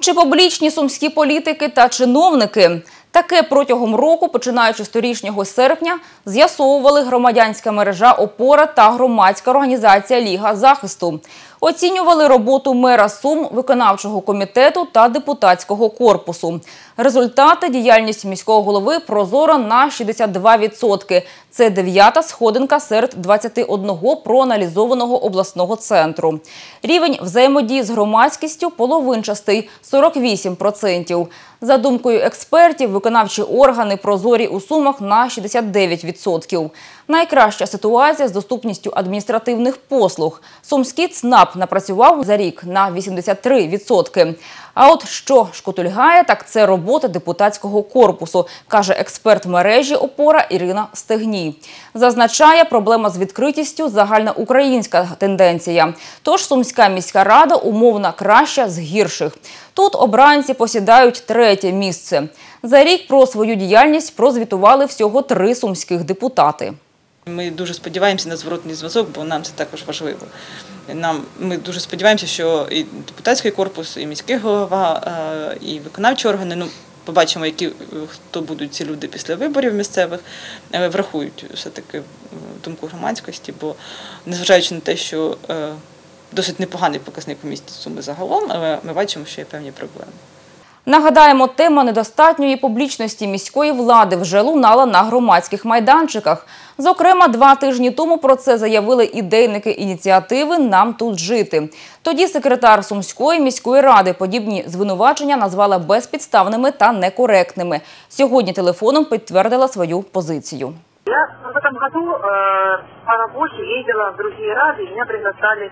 Чи публічні сумські політики та чиновники? Таке протягом року, починаючи з торішнього серпня, з'ясовували громадянська мережа «Опора» та громадська організація «Ліга захисту». Оцінювали роботу мера Сум, виконавчого комітету та депутатського корпусу. Результати – діяльність міського голови прозора на 62%. Це дев'ята сходинка серед 21 проаналізованого обласного центру. Рівень взаємодії з громадськістю половинчастий – 48%. За думкою експертів, виконавчі органи прозорі у Сумах на 69%. Найкраща ситуація з доступністю адміністративних послуг. Сумський ЦНАП напрацював за рік на 83%. А от що шкотульгає, так це робота депутатського корпусу, каже експерт мережі «Опора» Ірина Стегній. Зазначає, проблема з відкритістю – загальноукраїнська тенденція. Тож Сумська міська рада умовно краща з гірших. Тут обранці посідають третє місце. За рік про свою діяльність прозвітували всього три сумських депутати. Ми дуже сподіваємося на зворотний зв'язок, бо нам це також важливо. Нам ми дуже сподіваємося, що і депутатський корпус, і міський голова, е, і виконавчі органи. Ну побачимо, які е, хто будуть ці люди після виборів місцевих, е, врахують все таки думку громадськості, бо незважаючи на те, що досить непоганий показник у місті суми загалом, але ми бачимо, що є певні проблеми. Нагадаємо, тема недостатньої публічності міської влади вже лунала на громадських майданчиках. Зокрема, два тижні тому про це заявили ідейники ініціативи Нам тут жити. Тоді секретар Сумської міської ради подібні звинувачення назвала безпідставними та некоректними. Сьогодні телефоном підтвердила свою позицію. Я в этом году э, по работе ездила в другие рады, и меня приглашали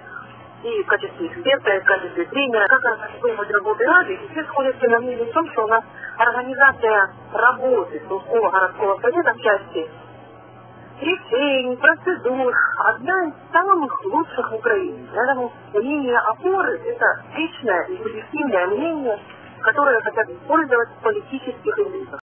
и в качестве эксперта, и в качестве тренера. Как раз стоимость работы Рады, и все сходятся на мнении в том, что у нас организация работы Сумского городского совета в части решений, процедур, одна из самых лучших в Украине. Поэтому мнение опоры – это личное и субъективное мнение, которое хотят использовать в политических элитах.